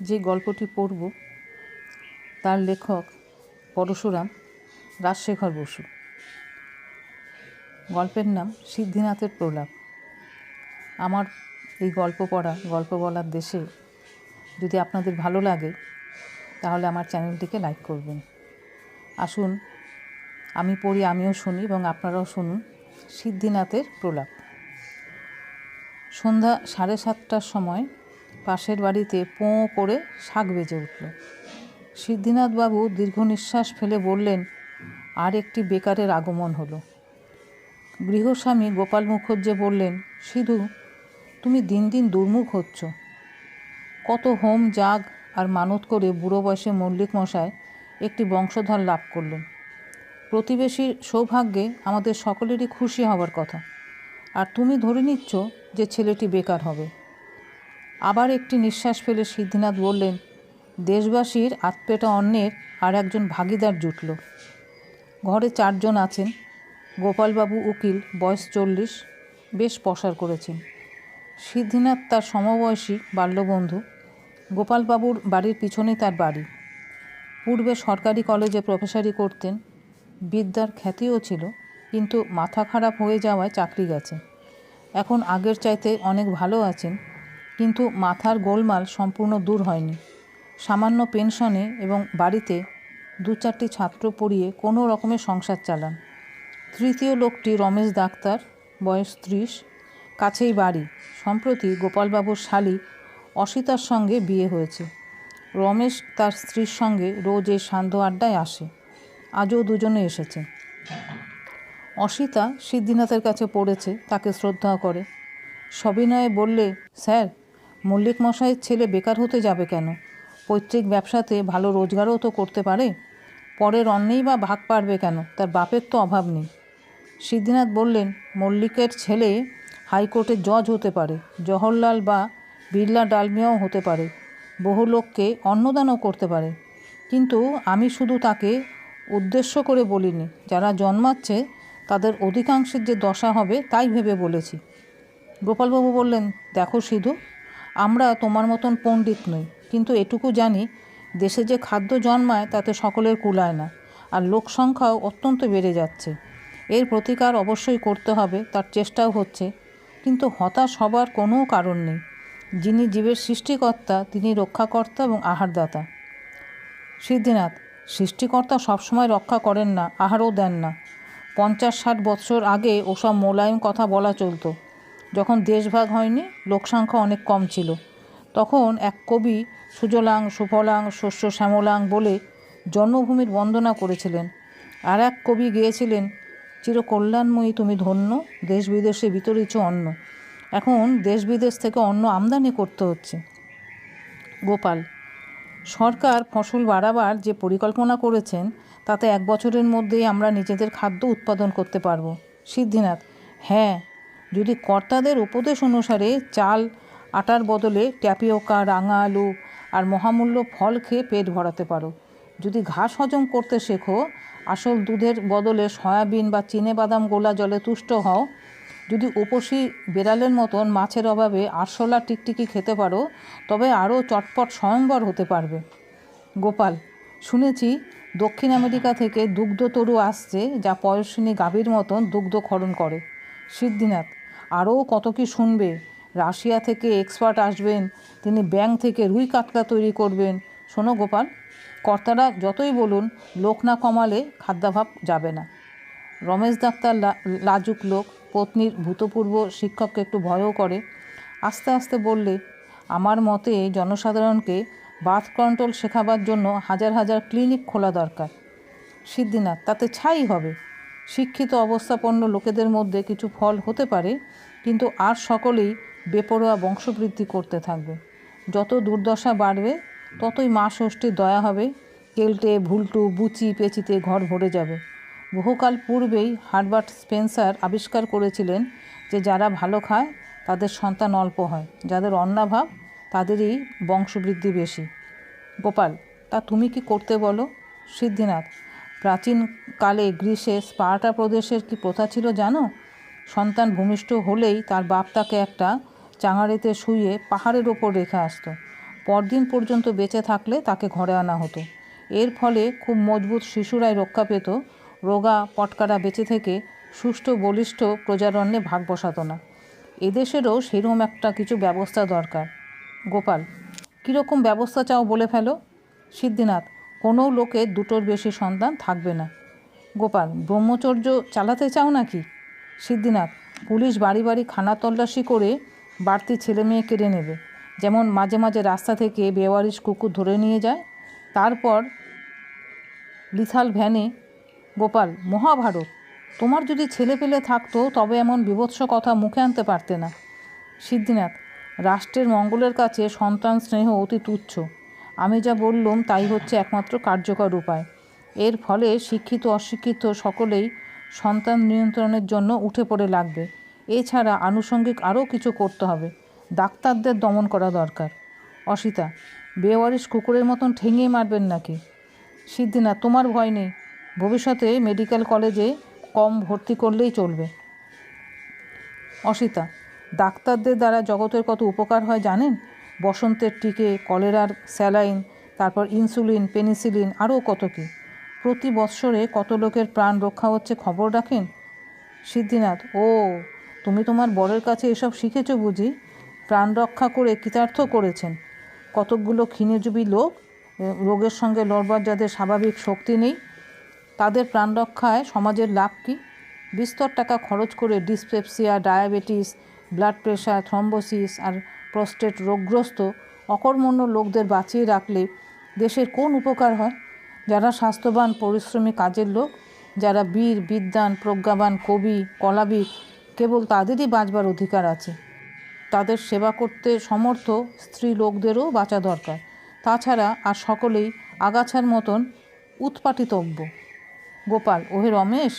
যে গল্পটি পড়ব, তার লেখক পরশুরাম রাজশেখর বসু। গল্পের নাম সিদ্ধিনাথের প্রলাপ। আমার এই গল্প পড়া, গল্প বলার দেশে যদি আপনাদের ভালো লাগে, তাহলে আমার চ্যানেলটিকে লাইক করবেন। আসুন, আমি পড়ি, আমিও শুনি এবং আপনারাও শুনুন সিদ্ধিনাথের প্রলাপ। সন্ধ্যা সাড়ে সাতটার সময় পাশের বাড়িতে পোঁ করে শাক বেজে উঠল। সিদ্ধিনাথবাবু দীর্ঘ নিঃশ্বাস ফেলে বললেন, আর একটি বেকারের আগমন হলো। গৃহস্বামী গোপাল মুখর্জি বললেন, সিধু, তুমি দিন দিন দুর্মুখ হচ্ছ। কত হোম জাগ আর মানত করে বুড়ো বয়সে মল্লিক মশায় একটি বংশধর লাভ করলেন। প্রতিবেশীর সৌভাগ্যে আমাদের সকলেরই খুশি হওয়ার কথা। আর তুমি ধরে নিচ্ছ যে ছেলেটি বেকার হবে। আবার একটি নিঃশ্বাস ফেলে সিদ্ধিনাথ বললেন, দেশবাসীর আতপেটা অন্যের আর একজন ভাগিদার জুটল। ঘরে চারজন আছেন, গোপালবাবু উকিল, বয়স চল্লিশ, বেশ পসার করেছেন। সিদ্ধিনাথ তার সমবয়সী বাল্যবন্ধু, গোপালবাবুর বাড়ির পিছনে তার বাড়ি। পূর্বে সরকারি কলেজে প্রফেসারি করতেন, বিদ্যার খ্যাতিও ছিল, কিন্তু মাথা খারাপ হয়ে যাওয়ায় চাকরি গেছে। এখন আগের চাইতে অনেক ভালো আছেন কিন্তু মাথার গোলমাল সম্পূর্ণ দূর হয়নি। সামান্য পেনশনে এবং বাড়িতে দু চারটি ছাত্র পড়িয়ে কোনো রকমের সংসার চালান। তৃতীয় লোকটি রমেশ ডাক্তার, বয়স ত্রিশ, কাছেই বাড়ি। সম্প্রতি গোপালবাবুর শালী অসিতার সঙ্গে বিয়ে হয়েছে। রমেশ তার স্ত্রীর সঙ্গে রোজ এই সান্ধ্য আড্ডায় আসে। আজও দুজনে এসেছে। অসিতা সিদ্ধিনাথের কাছে পড়েছে, তাকে শ্রদ্ধা করে। সবিনয়ে বললে, স্যার মল্লিক মশাইয়ের ছেলে বেকার হতে যাবে কেন? পৈতৃক ব্যবসাতে ভালো রোজগারও তো করতে পারে। পরের অন্যেই বা ভাগ পারবে কেন? তার বাপের তো অভাব নেই। সিদ্ধিনাথ বললেন, মল্লিকের ছেলে হাইকোর্টের জজ হতে পারে, জওহরলাল বা বিড়লা ডালমিয়াও হতে পারে। বহু লোককে অন্নদানও করতে পারে। কিন্তু আমি শুধু তাকে উদ্দেশ্য করে বলিনি। যারা জন্মাচ্ছে, তাদের অধিকাংশের যে দশা হবে, তাই ভেবে বলেছি। গোপালবাবু বললেন, দেখো সিধু আমরা তোমার মতন পণ্ডিত নই। কিন্তু এটুকু জানি, দেশে যে খাদ্য জন্মায় তাতে সকলের কুলায় না আর লোক সংখ্যাও অত্যন্ত বেড়ে যাচ্ছে। এর প্রতিকার অবশ্যই করতে হবে, তার চেষ্টাও হচ্ছে। কিন্তু হতাশ হবার কোনো কারণ নেই। যিনি জীবের সৃষ্টিকর্তা, তিনি রক্ষাকর্তা এবং আহারদাতা। সিদ্ধিনাথ, সৃষ্টিকর্তা সবসময় রক্ষা করেন না, আহারও দেন না। পঞ্চাশ ষাট বছর আগে ওসব মোলায়েম কথা বলা চলতো। যখন দেশভাগ হয়নি লোকসংখ্যা অনেক কম ছিল। তখন এক কবি সুজলাং, সুফলাং, শস্য শ্যামলাং বলে জন্মভূমির বন্দনা করেছিলেন। আর এক কবি গেয়েছিলেন, চিরকল্যাণময়ী তুমি ধন্য, দেশ বিদেশে বিতরিত অন্ন। এখন দেশ বিদেশ থেকে অন্ন আমদানি করতে হচ্ছে। গোপাল, সরকার ফসল বাড়াবার যে পরিকল্পনা করেছেন, তাতে এক বছরের মধ্যেই আমরা নিজেদের খাদ্য উৎপাদন করতে পারব। সিদ্ধিনাথ হ্যাঁ যদি কর্তাদের উপদেশ অনুসারে চাল আটার বদলে ট্যাপিওকা, রাঙা আলু আর মহামূল্য ফল খেয়ে পেট ভরাতে পারো। যদি ঘাস হজম করতে শেখো, আসল দুধের বদলে সয়াবিন বা চিনে বাদাম গোলা জলে তুষ্ট হও। যদি উপসী বেড়ালের মতন মাছের অভাবে আরশোলা টিকটিকি খেতে পারো, তবে আরও চটপট স্বয়ংবর হতে পারবে। গোপাল, শুনেছি দক্ষিণ আমেরিকা থেকে দুগ্ধ তরু আসছে যা পয়সিনী গাভীর মতন দুগ্ধ ক্ষরণ করে। সিদ্ধিনাথ আরও কত কি শুনবে? রাশিয়া থেকে এক্সপার্ট আসবেন, তিনি ব্যাংক থেকে রুই কাতলা তৈরি করবেন। শোনো গোপাল, কর্তারা যতই বলুন, লোক না কমালে খাদ্যাভাব যাবে না। রমেশ ডাক্তার লাজুক লোক, পত্নীর ভূতপূর্ব শিক্ষককে একটু ভয়ও করে। আস্তে আস্তে বললে, আমার মতে জনসাধারণকে বার্থ কন্ট্রোল শেখাবার জন্য হাজার হাজার ক্লিনিক খোলা দরকার। সিদ্ধিনাথ, তাতে ছাই হবে। শিক্ষিত অবস্থাপন্ন লোকেদের মধ্যে কিছু ফল হতে পারে, কিন্তু আর সকলেই বেপরোয়া বংশবৃদ্ধি করতে থাকবে। যত দুর্দশা বাড়বে, ততই মা ষষ্ঠীর দয়া হবে, কেলটে, ভুলটু, বুচি পেঁচিতে ঘর ভরে যাবে। বহুকাল পূর্বেই হার্বার্ট স্পেন্সার আবিষ্কার করেছিলেন যে যারা ভালো খায়, তাদের সন্তান অল্প হয়, যাদের অন্নাভাব, তাদেরই বংশবৃদ্ধি বেশি। গোপাল, তা তুমি কি করতে বলো? সিদ্ধিনাথ প্রাচীনকালে গ্রীসে স্পার্টা প্রদেশের কি প্রথা ছিল জানো? সন্তান ভূমিষ্ঠ হলেই তার বাপ তাকে একটা চাঙাড়িতে শুয়ে পাহাড়ের ওপর রেখে আসতো। পরদিন পর্যন্ত বেঁচে থাকলে তাকে ঘরে আনা হতো। এর ফলে খুব মজবুত শিশুরাই রক্ষা পেত। রোগা পটকারা বেঁচে থেকে সুষ্ঠু, বলিষ্ঠ প্রজারণ্যে ভাগ বসাতো না। এদেশেরও সেরকম একটা কিছু ব্যবস্থা দরকার। গোপাল, কীরকম ব্যবস্থা চাও বলে ফেলো? সিদ্ধিনাথ কোনো লোকের দুটোর বেশি সন্তান থাকবে না। গোপাল, ব্রহ্মচর্য চালাতে চাও নাকি? সিদ্ধিনাথ, পুলিশ বাড়ি বাড়ি খানা তল্লাশি করে বাড়তি ছেলে মেয়ে কেড়ে নেবে। যেমন মাঝে মাঝে রাস্তা থেকে বেওয়ারিশ কুকুর ধরে নিয়ে যায়। তারপর লিথাল ভ্যানে, গোপাল, মহাভারত, তোমার যদি ছেলে পেলে থাকতো তবে এমন বিভৎস কথা মুখে আনতে পারতে না। সিদ্ধিনাথ, রাষ্ট্রের মঙ্গলের কাছে সন্তান স্নেহ অতি তুচ্ছ। আমি যা বললুম তাই হচ্ছে একমাত্র কার্যকর উপায়। এর ফলে শিক্ষিত অশিক্ষিত সকলেই সন্তান নিয়ন্ত্রণের জন্য উঠে পড়ে লাগবে। এছাড়া আনুষঙ্গিক আরও কিছু করতে হবে। ডাক্তারদের দমন করা দরকার। অসিতা, বেওয়ারিশ কুকুরের মতন ঠেঙিয়ে মারবেন নাকি? সিদ্ধিনা তোমার ভয় নেই। ভবিষ্যতে মেডিকেল কলেজে কম ভর্তি করলেই চলবে। অসিতা, ডাক্তারদের দ্বারা জগতের কত উপকার হয় জানেন? বসন্তের টিকে, কলেরার স্যালাইন, তারপর ইনসুলিন, পেনিসিলিন, আরও কত কী। প্রতি বৎসরে কত লোকের প্রাণ রক্ষা হচ্ছে খবর রাখেন? সিদ্ধিনাথ, ও, তুমি তোমার বরের কাছে এসব শিখেছ বুঝি? প্রাণ রক্ষা করে কৃতার্থ করেছেন। কতকগুলো ক্ষীণজীবী লোক? রোগের সঙ্গে লড়বার যাদের স্বাভাবিক শক্তি নেই, তাদের প্রাণ রক্ষায় সমাজের লাভ কী? বিস্তর টাকা খরচ করে dyspepsia, diabetes, blood pressure, thrombosis, আর প্রস্টেট রোগগ্রস্ত, অকর্মণ্য লোকদের বাঁচিয়ে রাখলে দেশের কোন উপকার হয়? যারা স্বাস্থ্যবান, পরিশ্রমী কাজের লোক, যারা বীর, বিদ্বান, প্রজ্ঞাবান, কবি কলাবিদ কেবল তাদেরই বাঁচবার অধিকার আছে। তাদের সেবা করতে সমর্থ স্ত্রী লোকদেরও বাঁচা দরকার। তাছাড়া আর সকলেই আগাছার মতন উৎপাটিতব্য। গোপাল, ওহে রমেশ,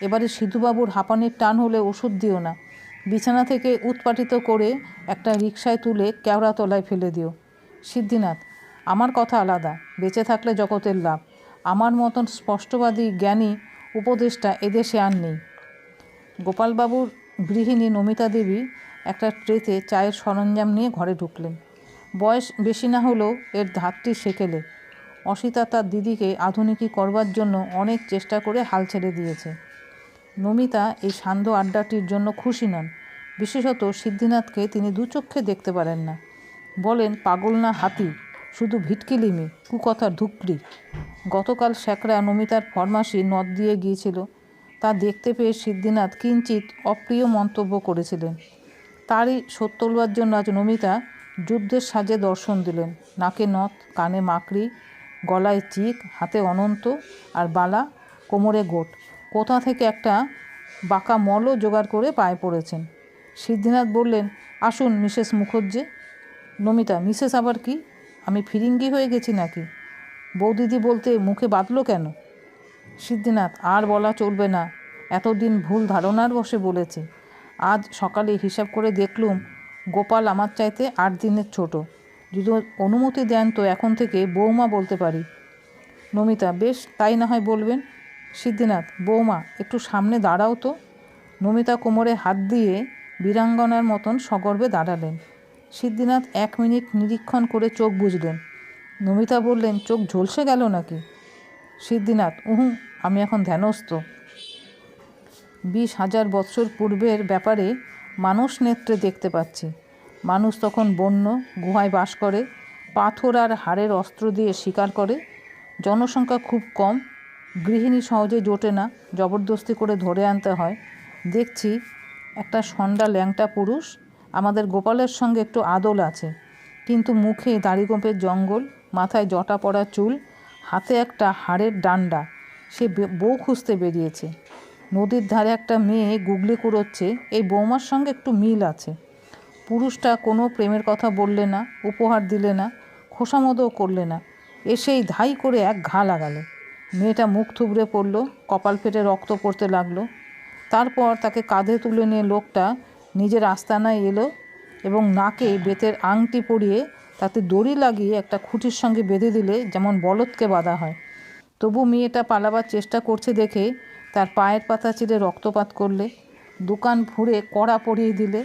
এবারে সিধুবাবুর হাঁপানির টান হলে ওষুধ দিও না। বিছানা থেকে উৎপাটিত করে একটা রিকশায় তুলে কেওড়াতলায় ফেলে দিও। সিদ্ধিনাথ, আমার কথা আলাদা, বেঁচে থাকলে জগতের লাভ। আমার মতন স্পষ্টবাদী, জ্ঞানী উপদেষ্টা এদেশে আর নেই। গোপালবাবুর গৃহিণী নমিতা দেবী একটা ট্রেতে চায়ের সরঞ্জাম নিয়ে ঘরে ঢুকলেন। বয়স বেশি না হলেও এর ধাতটি সেকেলে। অসিতা তার দিদিকে আধুনিকী করবার জন্য অনেক চেষ্টা করে হাল ছেড়ে দিয়েছে। নমিতা এই সান্ধ্য আড্ডাটির জন্য খুশি নন। বিশেষত সিদ্ধিনাথকে তিনি দুচক্ষে দেখতে পারেন না। বলেন, পাগল না হাতি? শুধু ভিটকিলিমি, কুকথার ধুকরি গতকাল শ্যাকরা নমিতার ফরমাসি নদ দিয়ে গিয়েছিল। তা দেখতে পেয়ে সিদ্ধিনাথ কিঞ্চিত অপ্রিয় মন্তব্য করেছিলেন। তারই শোধ তোলবার জন্য আজ নমিতা যুদ্ধের সাজে দর্শন দিলেন। নাকে নথ কানে মাকড়ি, গলায় চিক, হাতে অনন্ত আর বালা, কোমরে গোট। কোথা থেকে একটা বাঁকা মলও জোগাড় করে পায়ে পড়েছেন? সিদ্ধিনাথ বললেন, আসুন, মিসেস মুখর্জি নমিতা, মিসেস আবার কি? আমি ফিরিঙ্গি হয়ে গেছি নাকি? বৌদিদি বলতে মুখে বাঁধলো কেন? সিদ্ধিনাথ, আর বলা চলবে না। এতদিন ভুল ধারণার বসে বলেছে। আজ সকালে হিসাব করে দেখলুম, গোপাল আমার চাইতে আট দিনের ছোট। যদি অনুমতি দেন তো এখন থেকে বৌমা বলতে পারি। নমিতা, বেশ, তাই না হয় বলবেন? সিদ্ধিনাথ, বৌমা, একটু সামনে দাঁড়াও তো। নমিতা কোমরে হাত দিয়ে বীরাঙ্গনার মতন সগর্বে দাঁড়ালেন। সিদ্ধিনাথ এক মিনিট নিরীক্ষণ করে চোখ বুঝলেন নমিতা বললেন, চোখ ঝলসে গেল নাকি? সিদ্ধিনাথ, উহু, আমি এখন ধ্যানস্থ। বিশ হাজার বৎসর পূর্বের ব্যাপারে মানুষ নেত্রে দেখতে পাচ্ছি। মানুষ তখন বন্য, গুহায় বাস করে, পাথর আর হাড়ের অস্ত্র দিয়ে শিকার করে। জনসংখ্যা খুব কম গৃহিণী সহজে জোটে না, জবরদস্তি করে ধরে আনতে হয়। দেখছি একটা সন্ডা ল্যাংটা পুরুষ, আমাদের গোপালের সঙ্গে একটু আদল আছে। কিন্তু মুখে দাড়িগোপের জঙ্গল, মাথায় জটা পড়া চুল, হাতে একটা হাড়ের ডান্ডা। সে বউ খুঁজতে বেরিয়েছে। নদীর ধারে একটা মেয়ে গুগলি কুড়োচ্ছে, এই বৌমার সঙ্গে একটু মিল আছে। পুরুষটা কোনো প্রেমের কথা বললে না, উপহার দিলে না, খোসামদও করলে না। এসেই ধাই করে এক ঘা লাগালো। মেয়েটা মুখ থুবড়ে পড়ল, কপাল ফেটে রক্ত পড়তে লাগল। তারপর তাকে কাঁধে তুলে নিয়ে লোকটা নিজের আস্তানায় এলো এবং নাকে বেতের আংটি পরিয়ে তাতে দড়ি লাগিয়ে একটা খুঁটির সঙ্গে বেঁধে দিলে যেমন বলদকে বাঁধা হয়। তবু মেয়েটা পালাবার চেষ্টা করছে দেখে তার পায়ের পাতা চিরে রক্তপাত করলে, দোকান ভুঁড়ে কড়া পরিয়ে দিলে,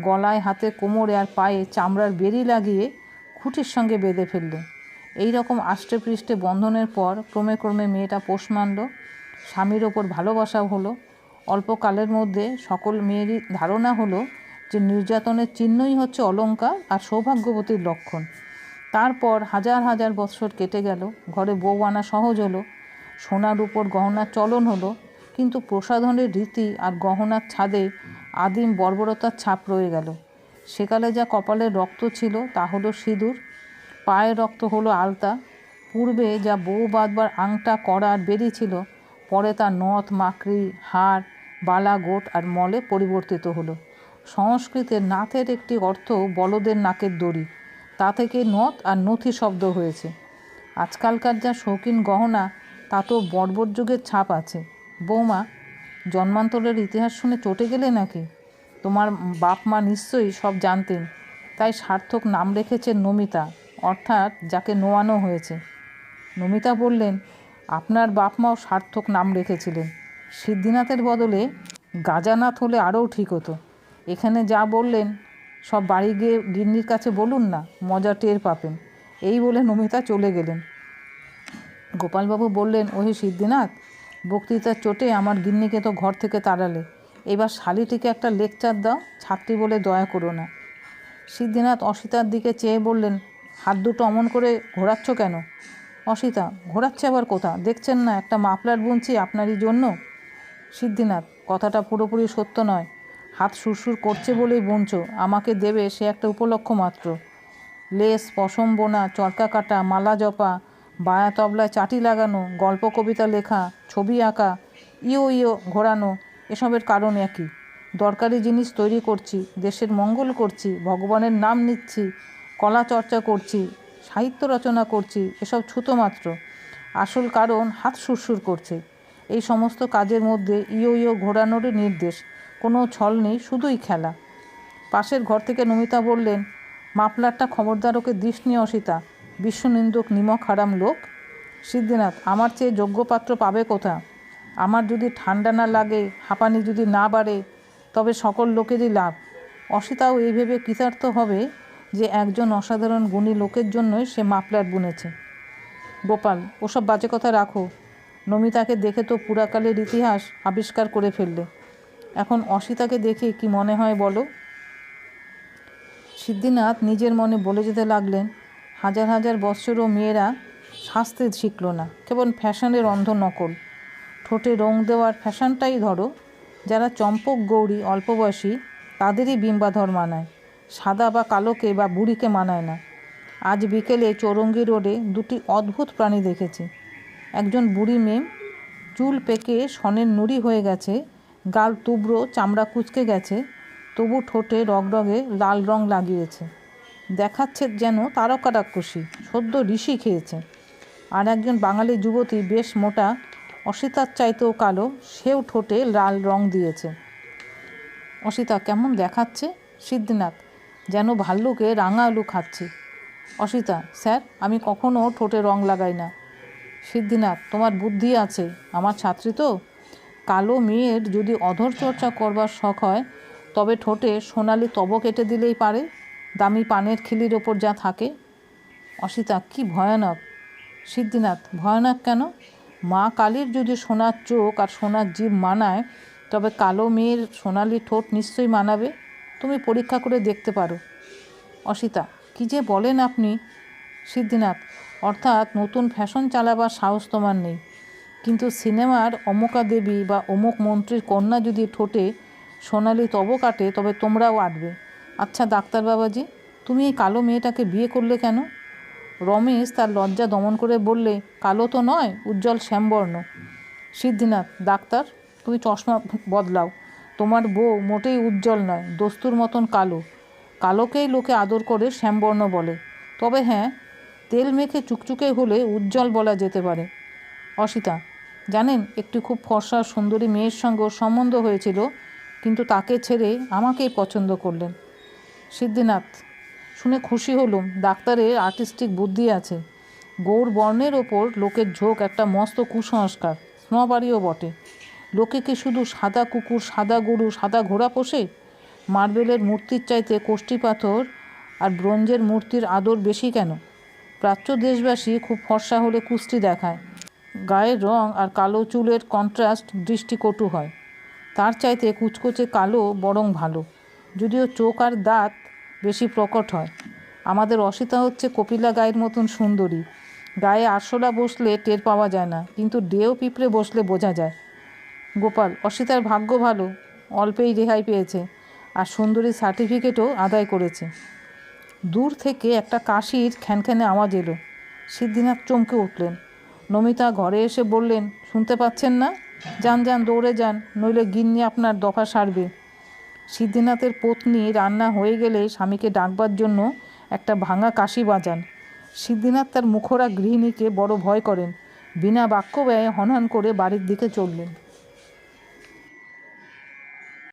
গলায় হাতে কোমরে আর পায়ে চামড়ার বেরি লাগিয়ে খুঁটির সঙ্গে বেঁধে ফেললে। এই রকম আষ্টে পৃষ্ঠে বন্ধনের পর ক্রমে ক্রমে মেয়েটা পোষ মানল স্বামীর ওপর ভালোবাসা হলো। অল্পকালের মধ্যে সকল মেয়েরই ধারণা হলো যে নির্যাতনের চিহ্নই হচ্ছে অলঙ্কার আর সৌভাগ্যবতীর লক্ষণ। তারপর হাজার হাজার বৎসর কেটে গেল, ঘরে বউ আনা সহজ হলো, সোনার উপর গহনার চলন হলো, কিন্তু প্রসাধনের রীতি আর গহনার ছাদে আদিম বর্বরতার ছাপ রয়ে গেল। সেকালে যা কপালের রক্ত ছিল তা হলো সিঁদুর পায়ের রক্ত হলো আলতা। পূর্বে যা বউ বাঁধবার আংটা করার বেরিয়েছিল পরে তা নথ, মাকড়ি, হাড়, বালা, গোট আর মলে পরিবর্তিত হলো। সংস্কৃতে নাথের একটি অর্থ বলদের নাকের দড়ি। তা থেকে নথ আর নথি শব্দ হয়েছে। আজকালকার যা শৌখিন গহনা, তা তো বর্বর যুগের ছাপ আছে। বৌমা, জন্মান্তরের ইতিহাস শুনে চটে গেলে নাকি? তোমার বাপ মা নিশ্চয়ই সব জানতেন, তাই সার্থক নাম রেখেছেন নমিতা। অর্থাৎ যাকে নোয়ানো হয়েছে। নমিতা বললেন, আপনার বাপ মাও সার্থক নাম রেখেছিলেন। সিদ্ধিনাথের বদলে গাজানাথ হলে আরও ঠিক হতো। এখানে যা বললেন, সব বাড়ি গিয়ে গিন্নির কাছে বলুন না, মজা টের পাবেন। এই বলে নমিতা চলে গেলেন। গোপালবাবু বললেন, ওহে সিদ্ধিনাথ, বক্তৃতার চোটে আমার গিন্নিকে তো ঘর থেকে তাড়ালে। এবার শালিটিকে একটা লেকচার দাও, ছাত্রী বলে দয়া করো না। সিদ্ধিনাথ অসিতার দিকে চেয়ে বললেন হাত দুটো অমন করে ঘোরাচ্ছ কেন? অসিতা, ঘোরাচ্ছে আবার কোথা? দেখছেন না, একটা মাফলার বুনছি আপনারই জন্য? সিদ্ধিনাথ, কথাটা পুরোপুরি সত্য নয়। হাত সুরসুর করছে বলেই বুনছ। আমাকে দেবে সে একটা উপলক্ষ মাত্র। লেস, পশম বোনা, চরকা কাটা, মালা জপা, বায়া তবলায় চাটি লাগানো, গল্প কবিতা লেখা, ছবি আঁকা ইও ইও ঘোরানো, এসবের কারণ একই। দরকারি জিনিস তৈরি করছি, দেশের মঙ্গল করছি, ভগবানের নাম নিচ্ছি কলা চর্চা করছি, সাহিত্য রচনা করছি, এসব ছুতো মাত্র। আসল কারণ হাত সুরসুর করছে। এই সমস্ত কাজের মধ্যে ইও ইও ঘোরানোরই নির্দেশ। কোনো ছল নেই, শুধুই খেলা। পাশের ঘর থেকে নমিতা বললেন, মাফলারটা খবরদার ওকে দিস নিয়ে অসিতা। বিশ্বনিন্দুক নিমক হারাম লোক। সিদ্ধিনাথ, আমার চেয়ে যোগ্যপাত্র পাবে কোথা? আমার যদি ঠান্ডা না লাগে, হাঁপানি যদি না বাড়ে, তবে সকল লোকেরই লাভ। অসিতাও এই ভেবে কৃতার্থ হবে? যে একজন অসাধারণ গুণী লোকের জন্যই সে মাফলার বুনেছে। গোপাল, ওসব বাজে কথা রাখো। নমিতাকে দেখে তো পুরাকালের ইতিহাস আবিষ্কার করে ফেললে। এখন অসিতাকে দেখে কি মনে হয় বলো? সিদ্ধিনাথ নিজের মনে বলে যেতে লাগলেন, হাজার হাজার বৎসরও মেয়েরা সাজতে শিখল না, কেবল ফ্যাশনের অন্ধ নকল। ঠোঁটে রং দেওয়ার ফ্যাশনটাই ধরো, যারা চম্পক গৌরী অল্প বয়সী, তাদেরই বিম্বাধর মানায়। সাদা বা কালোকে বা বুড়িকে মানায় না। আজ বিকেলে চৌরঙ্গি রোডে দুটি অদ্ভুত প্রাণী দেখেছি। একজন বুড়ি মেম চুল পেকে সনের নুড়ি হয়ে গেছে, গাল তুবড়ো চামড়া কুচকে গেছে, তবু ঠোঁটে রগরগে লাল রং লাগিয়েছে। দেখাচ্ছে যেন তারকা রাক্ষসী সদ্য ঋষি খেয়েছে। আর একজন বাঙালি যুবতী বেশ মোটা, অসিতার চাইতেও কালো, সেও ঠোঁটে লাল রং দিয়েছে। অসিতা, কেমন দেখাচ্ছে? সিদ্ধিনাথ যেন ভাল্লুকে রাঙা আলু খাচ্ছি। অসিতা, স্যার, আমি কখনো ঠোঁটে রং লাগাই না। সিদ্ধিনাথ, তোমার বুদ্ধি আছে। আমার ছাত্রী তো। কালো মেয়ের যদি অধর চর্চা করবার শখ হয়, তবে ঠোঁটে সোনালি তব কেটে দিলেই পারে। দামি পানের খিলির ওপর যা থাকে। অসিতা, কি ভয়ানক। সিদ্ধিনাথ, ভয়ানক কেন? মা কালীর যদি সোনার চোখ আর সোনার জীব মানায়, তবে কালো মেয়ের সোনালি ঠোঁট নিশ্চয়ই মানাবে। তুমি পরীক্ষা করে দেখতে পারো। অসিতা, কি যে বলেন আপনি? সিদ্ধিনাথ, অর্থাৎ নতুন ফ্যাশন চালাবার সাহস তোমার নেই। কিন্তু সিনেমার অমুকা দেবী বা অমুক মন্ত্রীর কন্যা যদি ঠোঁটে সোনালি তব কাটে, তবে তোমরাও আটবে। আচ্ছা ডাক্তার বাবাজি, তুমি এই কালো মেয়েটাকে বিয়ে করলে কেন? রমেশ তার লজ্জা দমন করে বললে, কালো তো নয়, উজ্জ্বল শ্যামবর্ণ। সিদ্ধিনাথ, ডাক্তার, তুমি চশমা বদলাও। তোমার বউ মোটেই উজ্জ্বল নয়, দস্তুর মতন কালো। কালোকেই লোকে আদর করে, শ্যামবর্ণ বলে। তবে হ্যাঁ তেল মেখে চুকচুকে হলে উজ্জ্বল বলা যেতে পারে। অসিতা, জানেন, একটি খুব ফর্সা, সুন্দরী মেয়ের সঙ্গে সম্বন্ধ হয়েছিল, কিন্তু তাকে ছেড়ে আমাকেই পছন্দ করলেন। সিদ্ধিনাথ, শুনে খুশি হলুম ডাক্তারের আর্টিস্টিক বুদ্ধি আছে। গৌর বর্ণের ওপর লোকের ঝোঁক একটা মস্ত কুসংস্কার, স্নবাড়িও বটে। লোকে কি শুধু সাদা কুকুর, সাদা গরু, সাদা ঘোড়া পোষে? মার্বেলের মূর্তির চাইতে কোষ্ঠী পাথর আর ব্রোঞ্জের মূর্তির আদর বেশি কেন? প্রাচ্য দেশবাসী খুব ফর্সা হলে কুস্তি দেখায়। গায়ের রং আর কালো চুলের কন্ট্রাস্ট দৃষ্টিকটু হয়। তার চাইতে কুচকুচে কালো বরং ভালো। যদিও চোখ আর দাঁত বেশি প্রকট হয়। আমাদের অসিতা হচ্ছে কপিলা গায়ের মতন সুন্দরী। গায়ে আরশোলা বসলে টের পাওয়া যায় না, কিন্তু ডেও পিঁপড়ে বসলে বোঝা যায়। গোপাল, অসিতার ভাগ্য ভালো, অল্পেই রেহাই পেয়েছে আর সুন্দরী সার্টিফিকেটও আদায় করেছে। দূর থেকে একটা কাশির খ্যানখ্যানে আওয়াজ এলো। সিদ্ধিনাথ চমকে উঠলেন। নমিতা ঘরে এসে বললেন, শুনতে পাচ্ছেন না? যান যান, দৌড়ে যান, নইলে গিন্নি আপনার দফা সারবে। সিদ্ধিনাথের পত্নী রান্না হয়ে গেলে স্বামীকে ডাকবার জন্য একটা ভাঙা কাশি বাজান। সিদ্ধিনাথ তার মুখরা গৃহিণীকে বড় ভয় করেন। বিনা বাক্য ব্যয়ে হনহন করে বাড়ির দিকে চললেন।